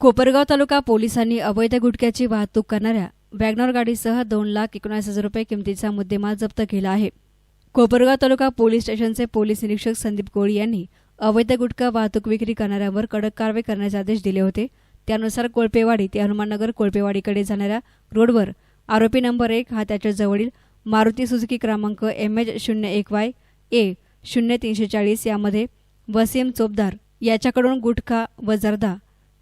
कोपरगाव तालुका पोलिसांनी अवैध गुटख्याची वाहतूक करणाऱ्या वॅगनॉर गाडीसह दोन लाख एकोणीस हजार रुपये किमतीचा मुद्देमाल जप्त केला आहे. कोपरगाव तालुका पोलीस स्टेशनचे पोलीस निरीक्षक संदीप कोळी यांनी अवैध गुटखा वाहतूक विक्री करणाऱ्यांवर कडक कारवाई करण्याचे आदेश दिले होते. त्यानुसार कोळपेवाडी ते हनुमाननगर कोळपेवाडीकडे जाणाऱ्या रोडवर आरोपी नंबर एक हा त्याच्या जवळील मारुती सुझुकी क्रमांक एम एच शून्य एक वाय ए शून्य तीनशे चाळीस यामध्ये वसीम चोपदार याच्याकडून गुटखा व जर्दा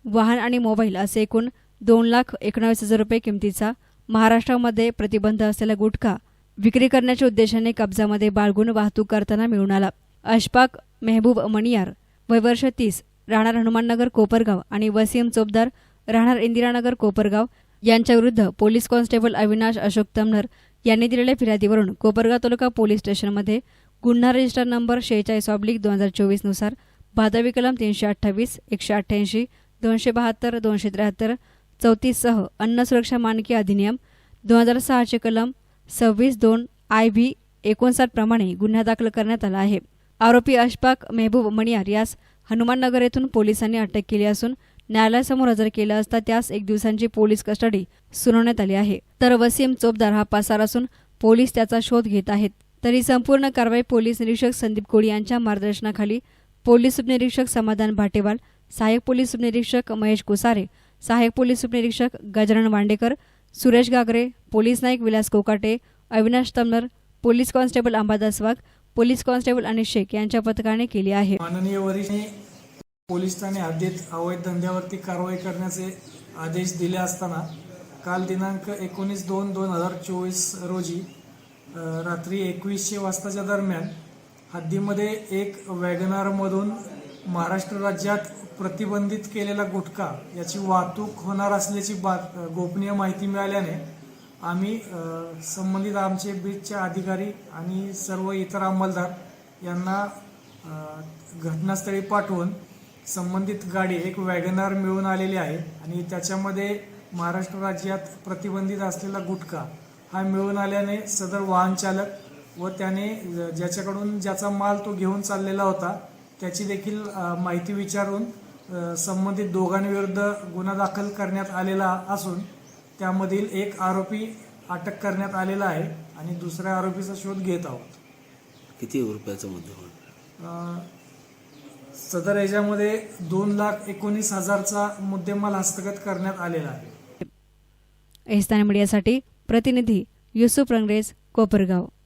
वाहन आणि मोबाईल असे एकूण दोन लाख एकोणावीस हजार रुपये किमतीचा महाराष्ट्रामध्ये प्रतिबंध असलेला गुटखा विक्री करण्याच्या उद्देशाने कब्जामध्ये बाळगून वाहतूक करताना मिळून आला. अशफाक मेहबूब मणियार वयवर्ष तीस राहणार हनुमाननगर कोपरगाव आणि वसीम चोपदार राहणार इंदिरानगर कोपरगाव यांच्याविरुद्ध पोलीस कॉन्स्टेबल अविनाश अशोक तमनर यांनी दिलेल्या फिर्यादीवरून कोपरगाव तालुका पोलीस स्टेशनमध्ये गुन्हा रजिस्टर नंबर शेहेचाळीस ऑब्लिक दोन हजार चोवीसनुसार भादवी कलम तीनशे अठ्ठावीस एकशे अठ्ठ्याऐंशी दोनशे बहात्तर दोनशे त्र्याहत्तर चौतीससह अन्न सुरक्षा मानकी अधिनियम दोन हजार सहाचे कलम सव्वीस दोन आय व्ही एकोणसाठ प्रमाणे गुन्हा दाखल करण्यात आला आहे. आरोपी अशफाक मेहबूब मणियार यास हनुमाननगर येथून पोलिसांनी अटक केली असून न्यायालयासमोर हजर केलं असता त्यास एक दिवसांची पोलीस कस्टडी सुनावण्यात आली आहे. तर वसीम चोपदार हा पासार असून पोलीस त्याचा शोध घेत आहेत. तरी संपूर्ण कारवाई पोलीस निरीक्षक संदीप कोळी यांच्या मार्गदर्शनाखाली पोलीस उपनिरीक्षक समाधान भाटेवाल सहाय्यक पोलीस उपनिरीक्षक महेश कुसारे सहाय्यक पोलीस उपनिरीक्षक Gajanan Wandekar Suresh Gagare police Naik Vilas Kokate Avinash Tamnar police constable Ambadas Wagh police constable Anish Shaikh यांच्या पथकाने केली आहे. माननीय वरिष्ठ पोलीस ठाणे हद्दीत अवैध धंद्यावरती कारवाई करण्याचे आदेश दिले असताना काल दिनांक एकोणीस दोन दोन हजार चोवीस रोजी रात्री एकवीसशे वाजताच्या दरम्यान हद्दीमध्ये एक वॅगनारमधून महाराष्ट्र राज्यात प्रतिबंधित केलेला गुटखा याची वाहतूक होणार असल्याची बा गोपनीय माहिती मिळाल्याने आम्ही संबंधित आमचे बीटचे अधिकारी आणि सर्व इतर अंमलदार यांना घटनास्थळी पाठवून संबंधित गाडी एक वॅगनार मिळून आलेली आहे आणि त्याच्यामध्ये महाराष्ट्र राज्यात प्रतिबंधित असलेला गुटखा हा मिळून आल्याने सदर वाहन चालक व त्याने ज- ज्याच्याकडून ज्याचा माल तो घेऊन चाललेला होता त्याची देखील माहिती विचारून संबंधित दोघांविरुद्ध गुन्हा दाखल करण्यात आलेला असून त्यामधील एक आरोपी अटक करण्यात आलेला आहे आणि दुसऱ्या आरोपीचा शोध घेत आहोत. किती रुपयाचा मुद्देमाल अ, सदर याच्यामध्ये दोन लाख एकोणीस हजारचा मुद्देमाल हस्तगत करण्यात आलेला आहे. एस्तान मीडियासाठी प्रतिनिधी युसुफ रंगरेज कोपरगाव.